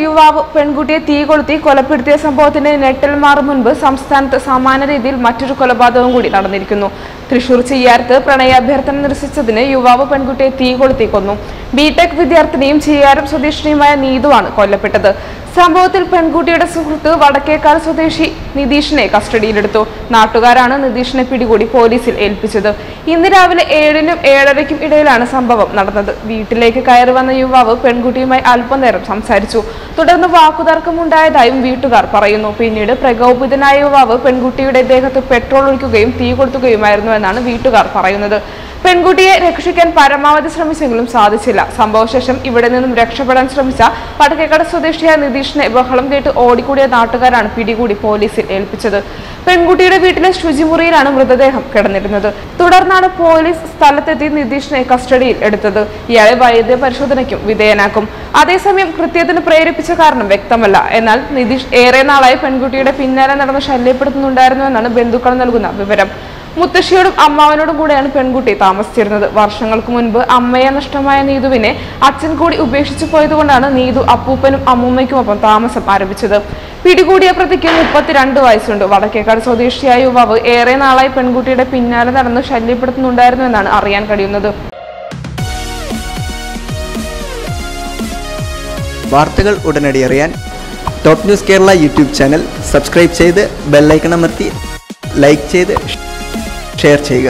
യുവാവ് പെൺകുട്ടിയെ തീ കൊളുത്തി കൊലപ്പെടുത്തിയ സംഭവത്തിന്റെ നെട്ടൽ മാറും മുൻപ് സംസ്ഥാനത്ത് സമാന രീതിയിൽ മറ്റൊരു കൊലപാതകം കൂടി നടന്നിരിക്കുന്നു. തൃശൂർ ചെയ്യാരത്ത് പ്രണയാഭ്യർത്ഥന നിരസിച്ചതിന് യുവാവ് പെൺകുട്ടിയെ തീ കൊളുത്തി കൊന്നു. ബിടെക് വിദ്യാർത്ഥിനിയും ചെയ്യാരം സ്വദേശിനിയുമായ നീതുവാണ് കൊല്ലപ്പെട്ടത്. സംഭവത്തിൽ പെൺകുട്ടിയുടെ സുഹൃത്ത് വടക്കേക്കാൽ സ്വദേശി നിതീഷിനെ കസ്റ്റഡിയിലെടുത്തു. നാട്ടുകാരാണ് നിതീഷിനെ പിടികൂടി പോലീസിൽ ഏൽപ്പിച്ചത്. ഇന്ന് രാവിലെ ഏഴിനും ഏഴരയ്ക്കും ഇടയിലാണ് സംഭവം നടന്നത്. വീട്ടിലേക്ക് കയറി വന്ന യുവാവ് പെൺകുട്ടിയുമായി അല്പനേരം സംസാരിച്ചു. തുടർന്ന് വാക്കുതർക്കമുണ്ടായതായും വീട്ടുകാർ പറയുന്നു. പിന്നീട് പ്രകോപിതനായ യുവാവ് പെൺകുട്ടിയുടെ ദേഹത്ത് പെട്രോൾ ഒഴിക്കുകയും തീ കൊളുത്തുകയുമായിരുന്നു എന്നാണ് വീട്ടുകാർ പറയുന്നത്. പെൺകുട്ടിയെ രക്ഷിക്കാൻ പരമാവധി ശ്രമിച്ചെങ്കിലും സാധിച്ചില്ല. സംഭവശേഷം ഇവിടെ നിന്നും രക്ഷപ്പെടാൻ ശ്രമിച്ച പടക്കേക്കട സ്വദേശിയായ നിതീഷിനെ ബഹളം കേട്ട് ഓടിക്കൂടിയ നാട്ടുകാരാണ് പിടികൂടി പോലീസിൽ ഏൽപ്പിച്ചത്. പെൺകുട്ടിയുടെ വീട്ടിലെ ശുചിമുറിയിലാണ് മൃതദേഹം കിടന്നിരുന്നത്. തുടർന്നാണ് പോലീസ് സ്ഥലത്തെത്തി നിതീഷിനെ കസ്റ്റഡിയിൽ എടുത്തത്. ഇയാളെ വൈദ്യ പരിശോധനയ്ക്കും വിധേയനാക്കും. അതേസമയം കൃത്യത്തിന് പ്രേരിപ്പിച്ച കാരണം വ്യക്തമല്ല. എന്നാൽ നിതീഷ് ഏറെ നാളായി പെൺകുട്ടിയുടെ പിന്നാലെ നടന്ന് ശല്യപ്പെടുത്തുന്നുണ്ടായിരുന്നു എന്നാണ് ബന്ധുക്കൾ നൽകുന്ന വിവരം. മുത്തശ്ശിയോടും അമ്മാവനോടും കൂടെയാണ് പെൺകുട്ടി താമസിച്ചിരുന്നത്. വർഷങ്ങൾക്ക് മുൻപ് അമ്മയെ നഷ്ടമായ നീതുവിനെ അച്ഛൻ കൂടി ഉപേക്ഷിച്ചു പോയതുകൊണ്ടാണ് നീതു അപ്പൂപ്പനും അമ്മൂമ്മയ്ക്കുമൊപ്പം താമസം ആരംഭിച്ചത്. പിടികൂടിയ പ്രതിക്ക് മുപ്പത്തിരണ്ട് വയസ്സുണ്ട്. വടക്കേക്കാട് സ്വദേശിയായ യുവാവ് ഏറെ നാളായി പെൺകുട്ടിയുടെ പിന്നാലെ നടന്ന് ശല്യപ്പെടുത്തുന്നുണ്ടായിരുന്നു എന്നാണ് അറിയാൻ കഴിയുന്നത്. വാർത്തകൾ ഉടനടി അറിയാൻ top news Kerala YouTube channel subscribe ചെയ്ത് ബെല്ലൈക്കൺ അമർത്തി ലൈക്ക് ചെയ്ത് ഷെയർ ചെയ്യുക